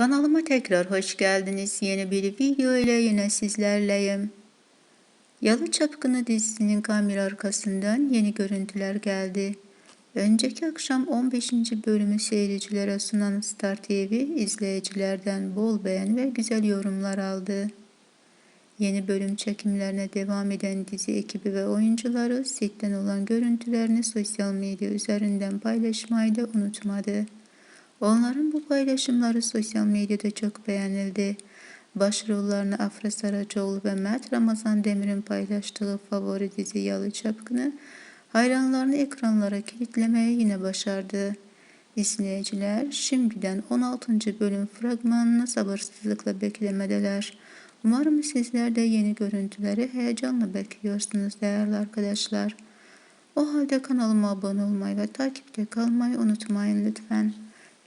Kanalıma tekrar hoş geldiniz. Yeni bir video ile yine sizlerleyim. Yalı Çapkını dizisinin kamera arkasından yeni görüntüler geldi. Önceki akşam 15. bölümü seyircilere sunan Star TV izleyicilerden bol beğen ve güzel yorumlar aldı. Yeni bölüm çekimlerine devam eden dizi ekibi ve oyuncuları setten olan görüntülerini sosyal medya üzerinden paylaşmayı da unutmadı. Onların bu paylaşımları sosyal medyada çok beğenildi. Başrollerini Afra Saracoğlu ve Mert Ramazan Demir'in paylaştığı favori dizi Yalı Çapkını hayranlarını ekranlara kilitlemeyi yine başardı. İzleyiciler şimdiden 16. bölüm fragmanını sabırsızlıkla beklemedeler. Umarım sizler de yeni görüntüleri heyecanla bekliyorsunuz değerli arkadaşlar. O halde kanalıma abone olmayı ve takipte kalmayı unutmayın lütfen.